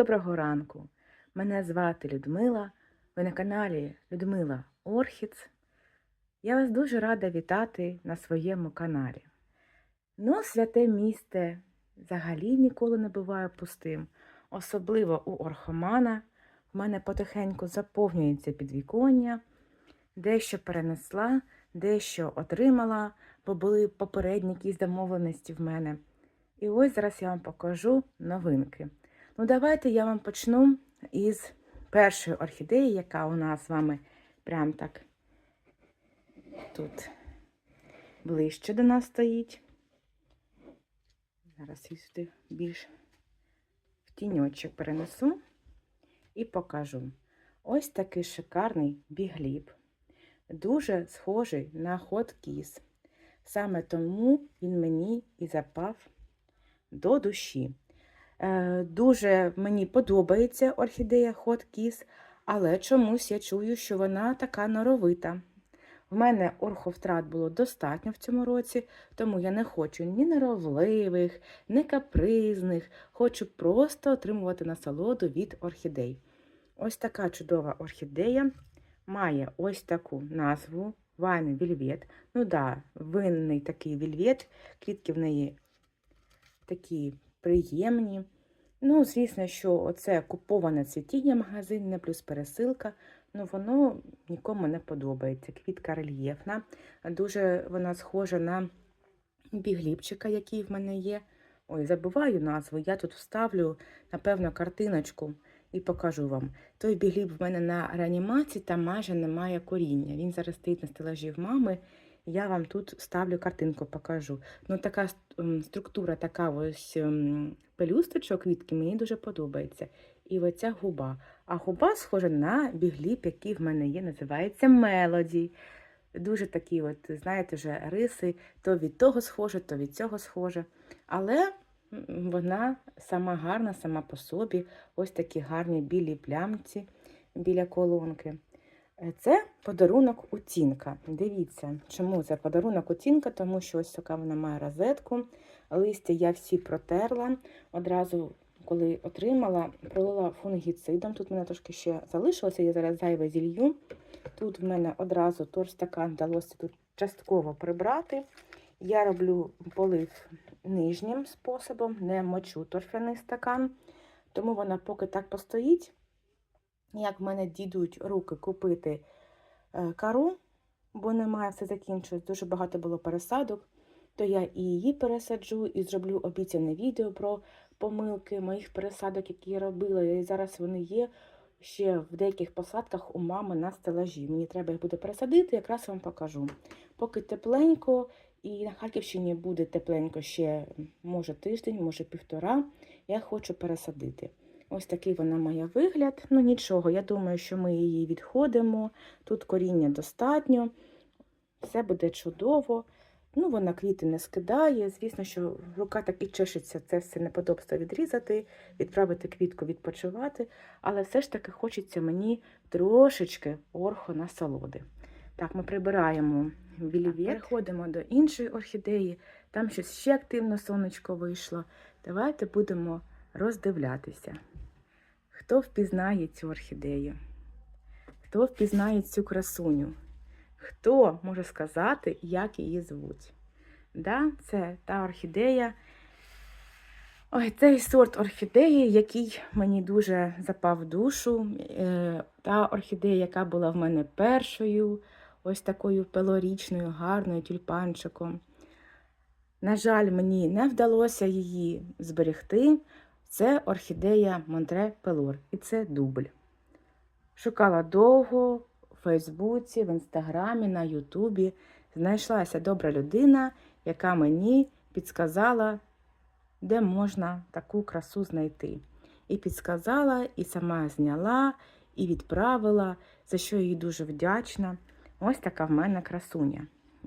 доброго ранку! Мене звати Людмила. Ви на каналі Людмила Орхіц. Я вас дуже рада вітати на своєму каналі. Ну, святе місце взагалі ніколи не буває пустим, особливо у орхомана. В мене потихеньку заповнюється підвіконня, дещо перенесла, дещо отримала, бо були попередні якісь домовленості в мене. І ось зараз я вам покажу новинки. Ну, давайте я вам почну із першої орхідеї, яка у нас з вами прям так тут ближче до нас стоїть. Зараз її сюди більш в тіньочок перенесу і покажу. Ось такий шикарний бігліб, дуже схожий на хот кіс. Саме тому він мені і запав до душі. Е, Дуже мені подобається орхідея Hot Kiss, але чомусь я чую, що вона така норовита. В мене орховтрат було достатньо в цьому році, тому я не хочу ні норовливих, ні капризних, хочу просто отримувати насолоду від орхідей. Ось така чудова орхідея має ось таку назву Wine Velvet. Ну да, винний такий вельвет, квітки в неї такі приємні. Ну, звісно, що оце куповане цвітіння магазинне плюс пересилка, ну воно нікому не подобається. Квітка рельєфна, дуже вона схожа на бігліпчика, який в мене є. Ой, забуваю назву. Я тут вставлю, напевно, картиночку і покажу вам. Той бігліп в мене на реанімації, там майже немає коріння. Він зараз стоїть на стелажі в мами. Я вам тут ставлю картинку, покажу. Ну, така структура, така ось пелюсточок квітки мені дуже подобається. І оця губа. А губа схожа на бігліп, який в мене є, називається Мелоді. Дуже такі, от, знаєте, вже риси, то від того схоже, то від цього схоже. Але вона сама гарна, сама по собі. Ось такі гарні білі плямці біля колонки. Це подарунок утінка. Дивіться, чому це подарунок утінка, тому що ось така вона має розетку. Листя я всі протерла. Одразу, коли отримала, пролила фунгіцидом. Тут мене трошки ще залишилося, я зараз зайве зілью. Тут в мене одразу торстакан вдалося тут частково прибрати. Я роблю полив нижнім способом, не мочу торфяний стакан, тому вона поки так постоїть. Як в мене дійдуть руки купити кару, бо немає, все закінчується, дуже багато було пересадок, то я і її пересаджу, і зроблю обіцяне відео про помилки моїх пересадок, які я робила. І зараз вони є ще в деяких посадках у мами на стелажі. Мені треба їх буде пересадити, якраз вам покажу. Поки тепленько, і на Харківщині буде тепленько ще, може, тиждень, може півтора, я хочу пересадити. Ось такий вона має вигляд. Ну нічого, я думаю, що ми її відходимо. Тут коріння достатньо, все буде чудово. Ну, Вона квіти не скидає. Звісно, що рука так і чешеться, це все неподобство відрізати, відправити квітку відпочивати. Але все ж таки хочеться мені трошечки орхо насолоди. Так, ми прибираємо вільвет, переходимо до іншої орхідеї. Там щось ще активно сонечко вийшло. Давайте будемо роздивлятися. Хто впізнає цю орхідею? Хто впізнає цю красуню? Хто може сказати, як її звуть? Да, Це та орхідея. Ой, цей сорт орхідеї, який мені дуже запав в душу. Е, та орхідея, яка була в мене першою, ось такою пелорічною, гарною тюльпанчиком. На жаль, мені не вдалося її зберегти. Це орхідея Монтре Пелор, і це дубль. Шукала довго в Фейсбуці, в Інстаграмі, на Ютубі. Знайшлася добра людина, яка мені підсказала, де можна таку красу знайти. І підсказала, і сама зняла, і відправила, за що їй дуже вдячна. Ось така в мене красуня.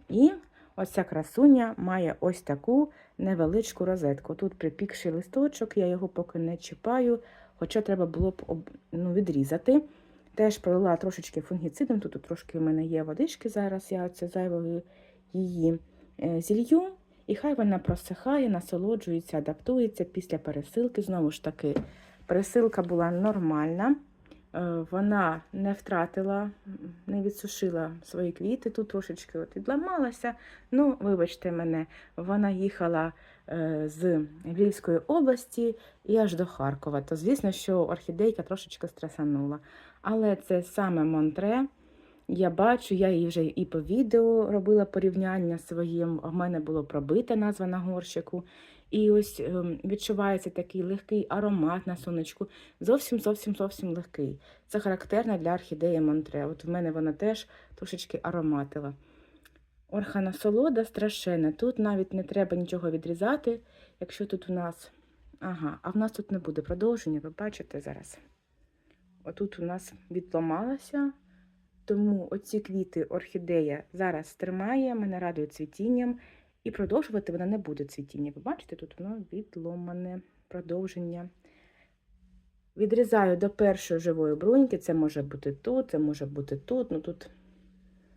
І ось ця красуня має ось таку невеличку розетку. Тут припікший листочок, я його поки не чіпаю, хоча треба було б ну, відрізати. Теж пролила трошечки фунгіцидом, тут трошки в мене є водички зараз, я оце зайвою її е, зілью. І хай вона просихає, насолоджується, адаптується після пересилки. Знову ж таки, Пересилка була нормальна. Е, Вона не втратила, не відсушила свої квіти. Тут трошечки от відламалася. Ну, вибачте мене, вона їхала е, з Львівської області і аж до Харкова. То звісно, що орхідейка трошечки стресанула. Але це саме Монтре. Я бачу, я її вже і по відео робила порівняння своїм. У мене було пробита назва на горщику. І ось ем, відчувається такий легкий аромат на сонечку. Зовсім зовсім зовсім легкий. Це характерно для орхідеї Монтре. От в мене вона теж трошечки ароматила. Орханасолода страшенна. Тут навіть не треба нічого відрізати. Якщо тут у нас. Ага, а в нас тут не буде продовження, ви бачите зараз. Отут у нас відламалося. Тому оці квіти орхідея зараз тримає, мене радує цвітінням, і продовжувати вона не буде цвітіння. Ви бачите, тут воно відломане продовження. Відрізаю до першої живої бруньки, це може бути тут, це може бути тут. Ну тут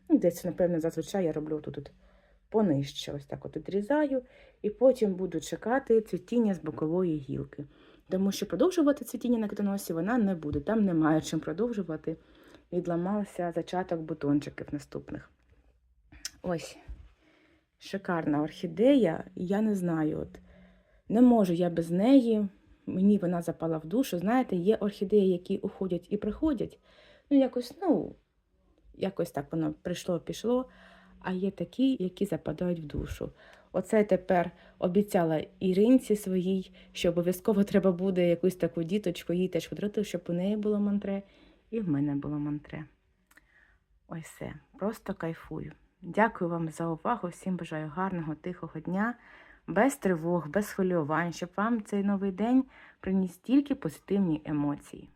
ну, десь, напевно, зазвичай я роблю тут, тут понижче. Ось так от відрізаю, і потім буду чекати цвітіння з бокової гілки. Тому що продовжувати цвітіння на квітоносі вона не буде. Там немає чим продовжувати відламався зачаток бутончиків наступних. Ось шикарна орхідея. Я не знаю, от не можу я без неї. Мені вона запала в душу. Знаєте, є орхідеї, які уходять і приходять. Ну, якось, ну, якось так воно прийшло, пішло. А є такі, які западають в душу. Оце тепер обіцяла Іринці своїй, що обов'язково треба буде якусь таку діточку їй теж подарувати, щоб у неї було мантре. І в мене було мантре. Ось все. Просто кайфую. Дякую вам за увагу. Всім бажаю гарного, тихого дня, без тривог, без хвилювань, щоб вам цей новий день приніс тільки позитивні емоції.